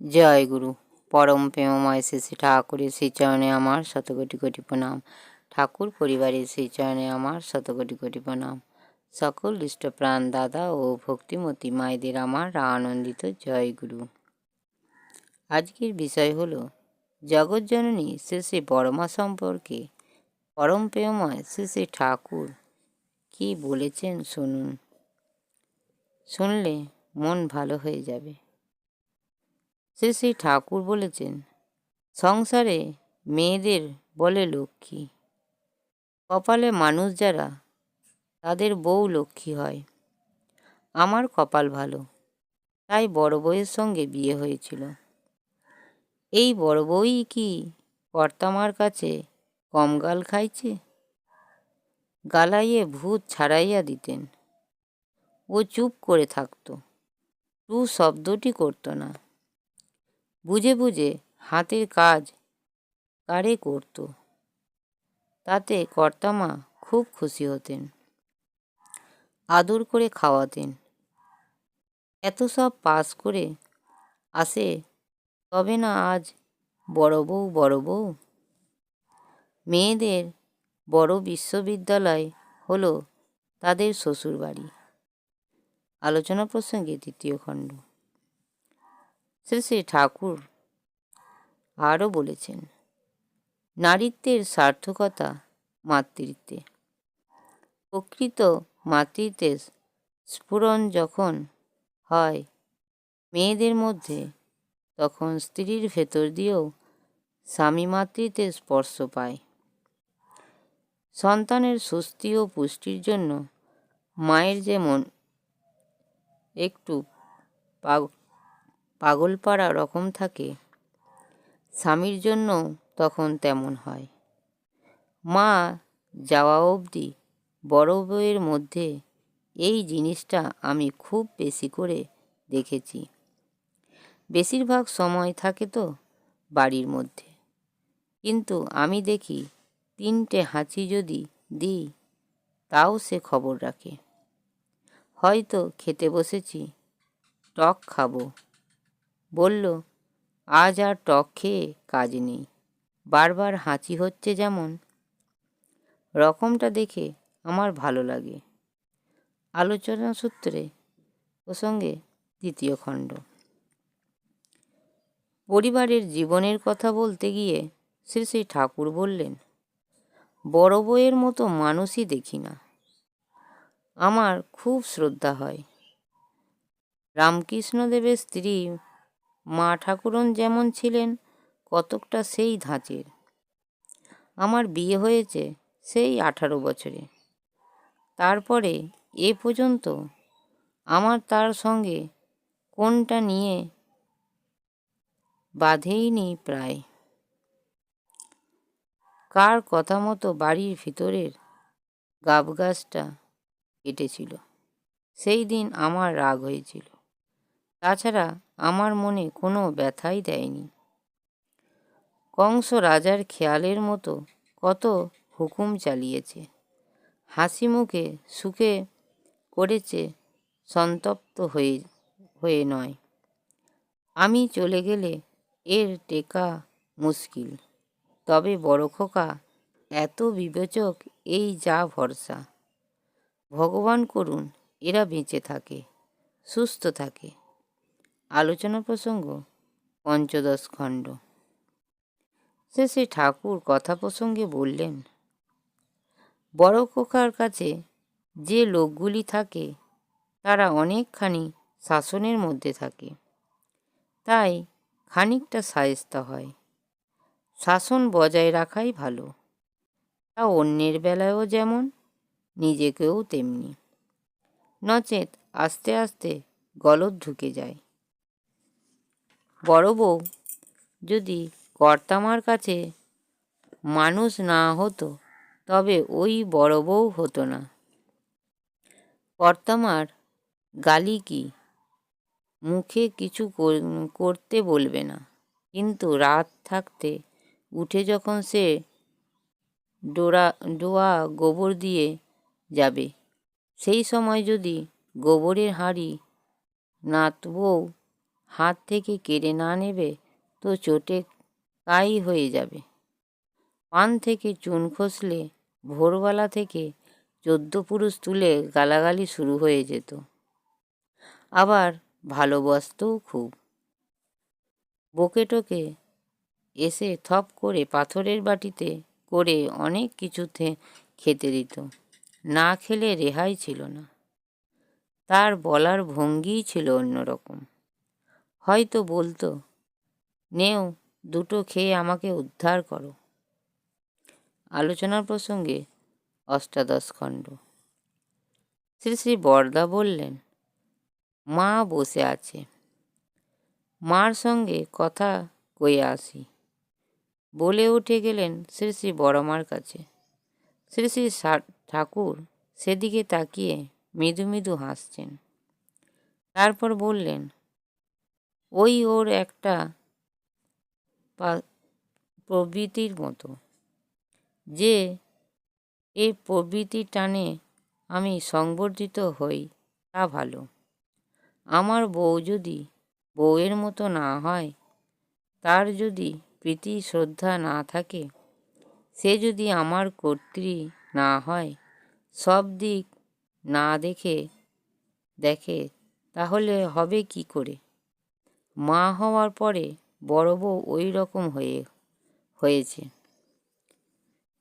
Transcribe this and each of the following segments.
জয় গুরু। পরম প্রেমময় শ্রী ঠাকুরের শ্রীচরণে আমার শতকোটি কোটি প্রণাম। ঠাকুর পরিবারের শ্রীচরণে আমার শতকোটি কোটি প্রণাম। সকল ইষ্টপ্রাণ দাদা ও ভক্তিমতী মায়েদের আমার আনন্দিত জয় গুরু। আজকের বিষয় হলো জগৎজননী শ্রী শ্রী বড়মা সম্পর্কে পরম প্রেমময় শ্রী শ্রী ঠাকুর কি বলেছেন শুনুন। শুনলে মন ভালো হয়ে যাবে। শ্রী শ্রী ঠাকুর বলেছেন, সংসারে মেয়েদের বলে লক্ষ্মী, কপালে মানুষ যারা, তাদের বউ লক্ষ্মী হয়। আমার কপাল ভালো, তাই বড় বউয়ের সঙ্গে বিয়ে হয়েছিল। এই বড় বউই কি কর্তামার কাছে কম গাল খাইছে? গালাইয়ে ভূত ছাড়াইয়া দিতেন। ও চুপ করে থাকতো। টু শব্দটি করতো না। বুঝে বুঝে হাতের কাজ কারে করত। তাতে কর্তামা খুব খুশি হতেন, আদর করে খাওয়াতেন। এত সব পাস করে আসে তবে না আজ বড় বউ বড় বউ? মেয়েদের বড় বিশ্ববিদ্যালয় হলো তাদের শ্বশুরবাড়ি। আলোচনা প্রসঙ্গে তৃতীয় খণ্ড। শ্রী শ্রী ঠাকুর আরও বলেছেন, নারীত্বের সার্থকতা মাতৃত্বে। প্রকৃত মাতৃত্বের স্ফুরণ যখন হয় মেয়েদের মধ্যে, তখন স্ত্রীর ভেতর দিয়েও স্বামী মাতৃত্বের স্পর্শ পায়। সন্তানের সুস্থি ও পুষ্টির জন্য মায়ের যেমন একটু পাগলপাড়া রকম থাকে। স্বামীর জন্য তখন তেমন হয়। মা যাওয়া অবধি বড় বউয়ের মধ্যে এই জিনিসটা আমি খুব বেশি করে দেখেছি। বেশিরভাগ সময় থাকে তো বাড়ির মধ্যে। কিন্তু আমি দেখি তিনটে হাঁচি যদি দিই, তাও সে খবর রাখে। হয়তো খেতে বসেছি, টক খাব। বলল, আজ আর টক খেয়ে কাজ নেই। বারবার হাঁচি হচ্ছে যেমন। রকমটা দেখে আমার ভালো লাগে। আলোচনা সূত্রে প্রসঙ্গে দ্বিতীয় খণ্ড। পরিবারের জীবনের কথা বলতে গিয়ে শ্রী শ্রী ঠাকুর বললেন, বড় বইয়ের মতো মানুষই দেখি না। আমার খুব শ্রদ্ধা হয়। রামকৃষ্ণদেবের স্ত্রী মা ঠাকুরন যেমন ছিলেন, কতকটা সেই ধাঁচের। আমার বিয়ে হয়েছে সেই আঠারো বছরে। তারপরে এ পর্যন্ত আমার তার সঙ্গে কোনটা নিয়ে বাঁধেইনি প্রায়। কার কথা মতো বাড়ির ভিতরের গাব গাছটা কেটেছিল, সেই দিন আমার রাগ হয়েছিল। তাছাড়া আমার মনে কোনো ব্যথাই দেয়নি। কংস রাজার খেয়ালের মতো কত হুকুম চালিয়েছে। হাসি মুখে সুখে করেছে, সন্তপ্ত হয়ে হয়ে নয়। আমি চলে গেলে এর টেকা মুশকিল। তবে বড় খোকা, এত বিবেচক এই যা ভরসা। ভগবান করুন, এরা বেঁচে থাকে, সুস্থ থাকে। আলোচনা প্রসঙ্গ, পঞ্চদশ খণ্ড। শেষে ঠাকুর কথা প্রসঙ্গে বললেন, বড় খোকার কাছে যে লোকগুলি থাকে, তারা অনেকখানি শাসনের মধ্যে থাকে। তাই খানিকটা সায়স্তা হয়। শাসন বজায় রাখাই ভালো। তা অন্যের বেলায়ও যেমন, নিজেকেও তেমনি। নচেত আস্তে আস্তে গলদ ঢুকে যায়। বড় বউ যদি কর্তামার কাছে মানুষ না হতো, তবে ওই বড় বউ হতো না। কর্তামার গালি কি? মুখে কিছু করতে বলবে না। কিন্তু রাত থাকতে উঠে যখন সে ডোরা, ডোয়া গোবর দিয়ে যাবে, সেই সময় যদি গোবরের হাঁড়ি নাত বউ হাত থেকে কেড়ে না নেবে তো চোটে কাই হয়ে যাবে। পান থেকে চুন খসলে ভোরবেলা থেকে চোদ্দ পুরুষ তুলে গালাগালি শুরু হয়ে যেত। আবার ভালোবাসতেও খুব। বকে টোকে এসে থপ করে পাথরের বাটিতে করে অনেক কিছুতে খেতে দিত। না খেলে রেহাই ছিল না। তার বলার ভঙ্গিই ছিল অন্যরকম। হয়তো বলতো, নেও, দুটো খেয়ে আমাকে উদ্ধার করো। আলোচনার প্রসঙ্গে অষ্টাদশ খণ্ড। শ্রী শ্রী বরদা বললেন, মা বসে আছে। মার সঙ্গে কথা কয়ে আসি। বলে উঠে গেলেন শ্রী শ্রী বড়মার কাছে। শ্রী শ্রী ঠাকুর সেদিকে তাকিয়ে মৃদু মৃদু হাসছেন। তারপর বললেন ওই ওর একটা প্রবৃতির মতো, যে এ প্রবৃতি টানে আমি সংবর্ধিত হই, তা ভালো। আমার বউ যদি বউয়ের মতো না হয়, তার যদি প্রীতি শ্রদ্ধা না থাকে, সে যদি আমার কর্ত্রী না হয়, সব দিক না দেখে দেখে, তাহলে হবে কি করে? মা হওয়ার পরে বড় বউ ওই রকম হয়ে, হয়েছে।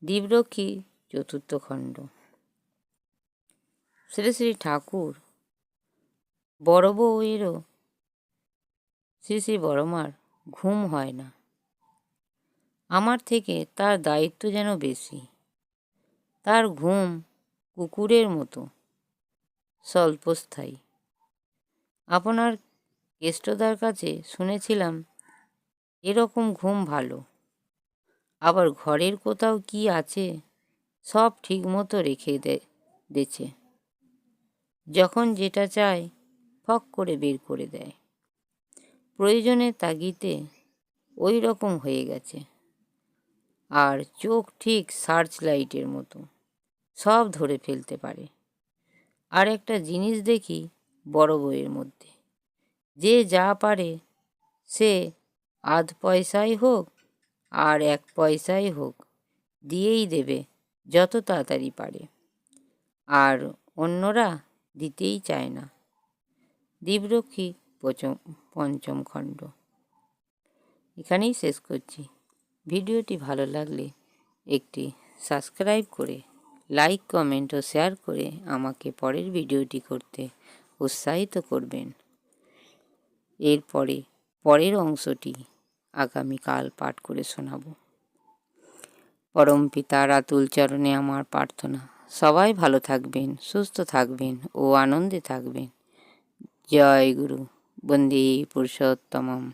দ্বীপরক্ষী চতুর্থ খণ্ড। শ্রী শ্রী ঠাকুর, বড় বউয়েরও শ্রী শ্রী বড়মার ঘুম হয় না। আমার থেকে তার দায়িত্ব যেন বেশি। তার ঘুম কুকুরের মতো, স্বল্পস্থায়ী। আপনার কেষ্টদার কাছে শুনেছিলাম, এরকম ঘুম ভালো। আবার ঘরের কোথাও কি আছে, সব ঠিক মতো রেখে দেছে। যখন যেটা চায়, ফক করে বের করে দেয়। প্রয়োজনে তাগিতে ওই রকম হয়ে গেছে। আর চোখ ঠিক সার্চ লাইটের মতো, সব ধরে ফেলতে পারে। আর একটা জিনিস দেখি, বড় বইয়ের মধ্যে। যে যা পারে সে আধ পয়সাই হোক আর এক পয়সাই হোক দিয়েই দেবে যত তাড়াতাড়ি পারে। আর অন্যরা দিতেই চায় না। দ্বীপরক্ষী পঞ্চম খণ্ড। এখানেই শেষ করছি। ভিডিওটি ভালো লাগলে একটি সাবস্ক্রাইব করে, লাইক, কমেন্ট ও শেয়ার করে আমাকে পরের ভিডিওটি করতে উৎসাহিত করবেন। এরপরে, পরের অংশটি আগামীকাল পাঠ করে শোনাব। পরম পিতার আতুল চরণে আমার প্রার্থনা। সবাই ভালো থাকবেন, সুস্থ থাকবেন ও আনন্দে থাকবেন। জয় গুরু। বন্দে পুরুষোত্তমম।